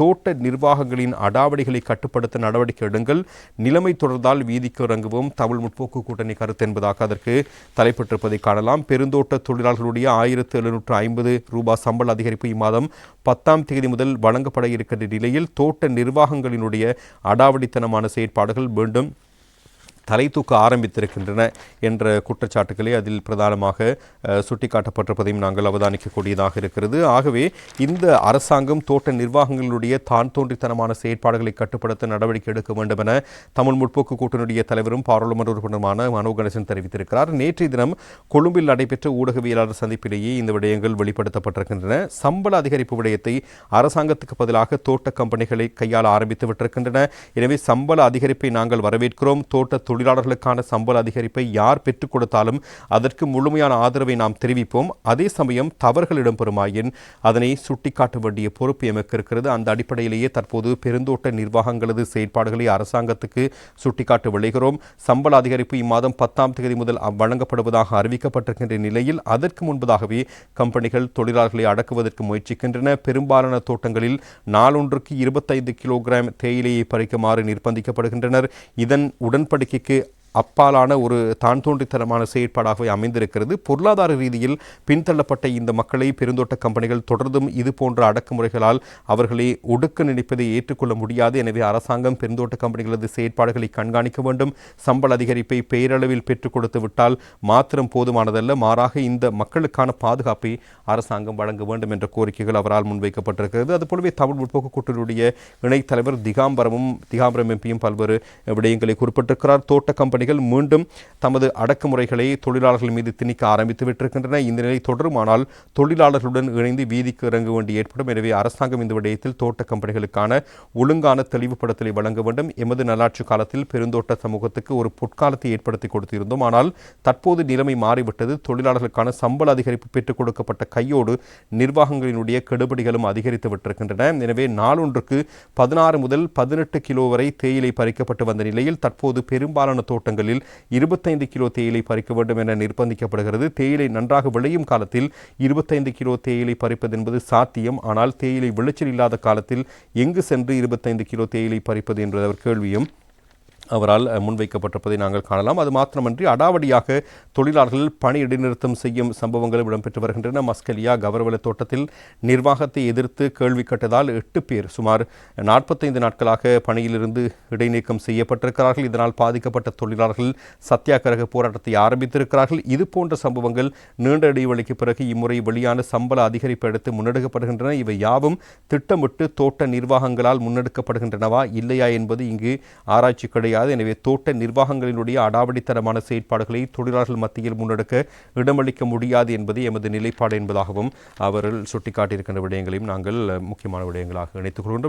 தோட்ட நிர்வாகங்களின் அடாவடிகளை கட்டுப்படுத்த நடவடிக்கை எடுங்கள். நிலைமை தொடர்ந்தால் வீதிக்கு இறங்குவோம். தமிழ் முற்போக்கு கூட்டணி கருத்து என்பதாக அதற்கு தலைப்பட்டிருப்பதை காணலாம். பெருந்தோட்ட தொழிலாளர்களுடைய ஆயிரத்து எழுநூற்று ஐம்பது ரூபாய் சம்பள அதிகரிப்பு இம்மாதம் பத்தாம் தேதி முதல் வழங்கப்பட இருக்கின்ற நிலையில் தோட்ட நிர்வாகங்களினுடைய அடாவடித்தனமான செயற்பாடுகள் மீண்டும் தலை தூக்க ஆரம்பித்திருக்கின்றன என்ற குற்றச்சாட்டுகளை அதில் பிரதானமாக சுட்டிக்காட்டப்பட்டிருப்பதையும் நாங்கள் அவதானிக்கக்கூடியதாக இருக்கிறது. ஆகவே இந்த அரசாங்கம் தோட்ட நிர்வாகங்களுடைய தான் தோன்றித்தனமான செயற்பாடுகளை கட்டுப்படுத்த நடவடிக்கை எடுக்க வேண்டும் என தமிழ் முற்போக்கு கூட்டணியுடைய தலைவரும் பாராளுமன்ற உறுப்பினருமான மனோ கணேசன் தெரிவித்திருக்கிறார். நேற்றைய தினம் கொழும்பில் நடைபெற்ற ஊடகவியலாளர் சந்திப்பிலேயே இந்த விடயங்கள் வெளிப்படுத்தப்பட்டிருக்கின்றன. சம்பள அதிகரிப்பு விடயத்தை அரசாங்கத்துக்கு பதிலாக தோட்ட கம்பெனிகளை கையாள ஆரம்பித்து விட்டிருக்கின்றன. எனவே சம்பள அதிகரிப்பை நாங்கள் வரவேற்கிறோம். தோட்ட தொழிலாளர்களுக்கான சம்பள அதிகரிப்பை யார் பெற்றுக் கொடுத்தாலும் அதற்கு முழுமையான ஆதரவை நாம் தெரிவிப்போம். அதே சமயம் தவறுகள் இடம்பெறுமாயின் அதனை சுட்டிக்காட்ட வேண்டிய பொறுப்பு எமக்கு இருக்கிறது. அந்த அடிப்படையிலேயே தற்போது பெருந்தோட்ட நிர்வாகங்களது செயற்பாடுகளை அரசாங்கத்துக்கு சுட்டிக்காட்ட விளைகிறோம் சம்பள அதிகரிப்பு இம்மாதம் பத்தாம் தேதி முதல் வழங்கப்படுவதாக அறிவிக்கப்பட்டிருக்கின்ற நிலையில் அதற்கு முன்பதாகவே கம்பெனிகள் தொழிலாளர்களை அடக்குவதற்கு முயற்சிக்கின்றன. பெரும்பாலான தோட்டங்களில் நாளொன்றுக்கு இருபத்தைந்து கிலோகிராம் தேயிலையை பறிக்குமாறு நிர்பந்திக்கப்படுகின்றனர். இதன் உடன்படிக்கைக்கு que அப்பாலான ஒரு தான் தோன்றித்தனமான செயற்பாடாகவே அமைந்திருக்கிறது. பொருளாதார ரீதியில் பின்தள்ளப்பட்ட இந்த மக்களை பெருந்தோட்ட கம்பெனிகள் தொடர்ந்தும் இது போன்ற அடக்குமுறைகளால் அவர்களை ஒடுக்க நினைப்பதை ஏற்றுக்கொள்ள முடியாது. எனவே அரசாங்கம் பெருந்தோட்ட கம்பெனிகளது செயற்பாடுகளை கண்காணிக்க வேண்டும். சம்பள அதிகரிப்பை பெயரளவில் பெற்றுக் கொடுத்து விட்டால் மாத்திரம் போதுமானதல்ல. மாறாக இந்த மக்களுக்கான பாதுகாப்பை அரசாங்கம் வழங்க வேண்டும் என்ற கோரிக்கைகள் அவரால் முன்வைக்கப்பட்டிருக்கிறது. அதுபோலவே தமிழ் முற்போக்கு கூட்டணியுடைய இணைத்தலைவர் திகாம்பரமும் திகாம்பரம் எம்பியும் பல்வேறு விடயங்களை குறிப்பிட்டிருக்கிறார். தோட்ட கம்பெனி கம்பெனிகள் மீண்டும் தமது அடக்குமுறைகளை தொழிலாளர்கள் மீது திணிக்க ஆரம்பித்து விட்டிருக்கின்றன. இந்த நிலை தொடருமானால் தொழிலாளர்களுடன் இணைந்து வீதிக்கு இறங்க வேண்டி ஏற்படும். எனவே அரசாங்கம் இந்த விடயத்தில் தோட்ட கம்பெனிகளுக்கான ஒழுங்கான தெளிவுபடுத்தலை வழங்க வேண்டும். எமது நல்லாட்சி காலத்தில் பெருந்தோட்ட சமூகத்துக்கு ஒரு பொற்காலத்தை ஏற்படுத்தி கொடுத்திருந்தோம். ஆனால் தற்போது நிலைமை மாறிவிட்டது. தொழிலாளர்களுக்கான சம்பள அதிகரிப்பு பெற்றுக் கொடுக்கப்பட்ட கையோடு நிர்வாகங்களினுடைய கெடுபடிகளும் அதிகரித்து விட்டிருக்கின்றன. எனவே நாளொன்றுக்கு பதினாறு முதல் பதினெட்டு கிலோ வரை தேயிலை பறிக்கப்பட்டு வந்த நிலையில் தற்போது பெரும்பாலான தோட்ட தோட்டங்களில் இருபத்தைந்து கிலோ தேயிலை பறிக்க வேண்டும் என நிர்பந்திக்கப்படுகிறது. தேயிலை நன்றாக விளையும் காலத்தில் இருபத்தைந்து கிலோ தேயிலை பறிப்பது என்பது சாத்தியம். ஆனால் தேயிலை விளைச்சல் இல்லாத காலத்தில் எங்கு சென்று இருபத்தைந்து கிலோ தேயிலை பறிப்பது என்ற அவர் கேள்வியும். அவரால் முன்வைக்கப்பட்டிருப்பதை நாங்கள் காணலாம். அது மாத்திரமன்றி அடாவடியாக தொழிலாளர்கள் பணி இடைநிறுத்தம் செய்யும் சம்பவங்களும் இடம்பெற்று வருகின்றன. மஸ்கலியா கவரவல தோட்டத்தில் நிர்வாகத்தை எதிர்த்து கேள்வி கேட்டதால் எட்டு பேர் சுமார் நாற்பத்தைந்து நாட்களாக பணியிலிருந்து இடைநீக்கம் செய்யப்பட்டிருக்கிறார்கள். இதனால் பாதிக்கப்பட்ட தொழிலாளர்கள் சத்தியாகிரக போராட்டத்தை ஆரம்பித்திருக்கிறார்கள். இது போன்ற சம்பவங்கள் நீண்ட இடைவெளிக்கு பிறகு இம்முறை வெளியான சம்பள அதிகரிப்பு எடுத்து முன்னெடுக்கப்படுகின்றன. இவை யாவும் திட்டமிட்டு தோட்ட நிர்வாகங்களால் முன்னெடுக்கப்படுகின்றனவா இல்லையா என்பது இங்கு ஆராய்ச்சி கிடையாது எனவே தோட்ட நிர்வாகங்களினுடைய அடாவடித்தனமான செயற்பாடுகளை தொழிலாளர்கள் மத்தியில் முன்னெடுக்க இடமளிக்க முடியாது என்பது எமது நிலைப்பாடு என்பதாகவும் அவர்கள் சுட்டிக்காட்டியிருக்கின்ற விடயங்களையும் நாங்கள் முக்கியமான விடயங்களாக இணைத்துக் கொள்கின்றோம்.